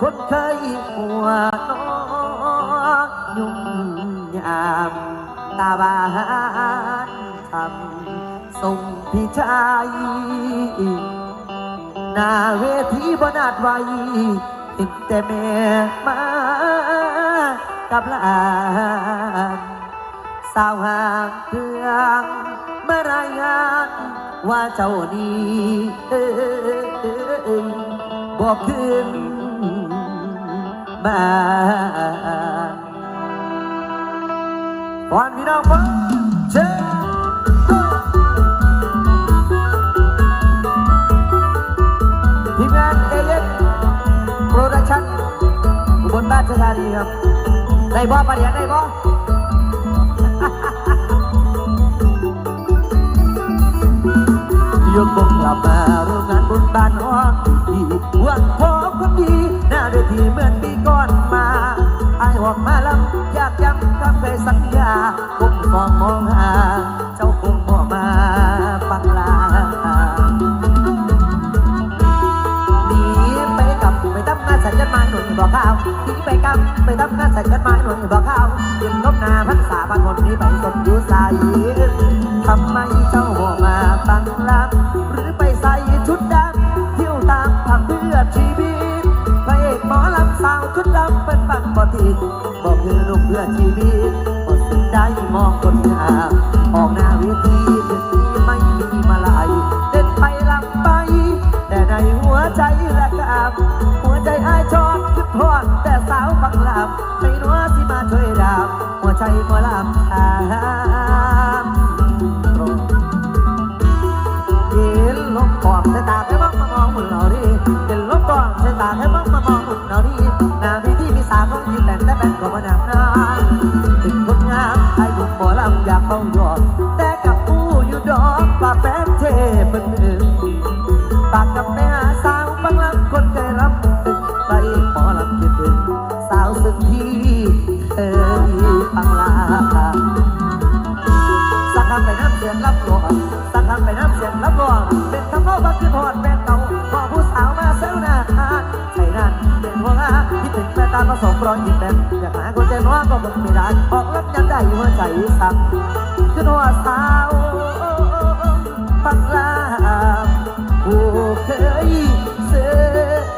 คนเคยหัวนอยุ่งยามตาบานทำส่งพี่ชายหน้าเวทีบนาดไว้เห็นแต่แม่มากับหลานสาวหางเครื่องมารายงานว่าเจ้านี้เอ้ยบอกขึ้น มาก่อนพี่น้องฟังเชิญทีมงานเอเอสโปรดักชั่นอุบลราชธานีครับได้บ่ปะเดียนได้บ่ ไอายออกมาลำอยากย้ำคำเคยสัญญาคงฟองมองหาเจ้าคงบ่มาปักลาหนีไปกับไปทำงานสัญญาณมาหนุนบอกข้าวหนีไปกับไปทำงานสัญญาณมาหนุนบอกข้าวเย็นนบนาพันษาพันคนนี้ไปสมอยู่ใสท ลำสาวชุดดำเป็นบังบ่ทิดบอกคือลูกเพื่อชีวิตบ่สิ้นได้มองคนงาออกหน้าเวทีเดือนนี้ไม่มีมาลายเดินไปลำไป แต่ในหัวใจละกามหัวใจอายชอบคิดทอดแต่สาวบังลำให้นัวสิมาช่วยดามหัวใจหมอลำถามเห็นลมก่อนใส่ตาแค่บ้างมามองหุ่นเราดิเห็นลมก่อนใส่ตาแค่บ้าง นาดิหน้าพี่ที่มีสาวต้องยิ้มแต่แต่แบนก็มาหนักหน้าถึงคนงามไอ้บุกหมอลำอยากเข้าหยอดแต่กับผู้อยู่ดอกป่าแฟนเทเป็นหนึ่งปากกับแม่สาวบังลังคนเคยรับตึกไปหมอลำคิดถึงสาวสึกที่เคยปังลาสักคำไปน้ำเสียงรับหลวงสักคำไปน้ำเสียงรับหลวงเป็นคำเข้าบักคือทอดแม่เต่าพอผู้สาวมาเซลหน้าใช่นั่นเป็น หัวงาพิถึงแม่ตาผสมรอยยิ้มแบบอยากหาคนใจน้อก็มันไม่ได้ออกรับยันได้หัวใจสั่งขึ้นหัวสาวปักลา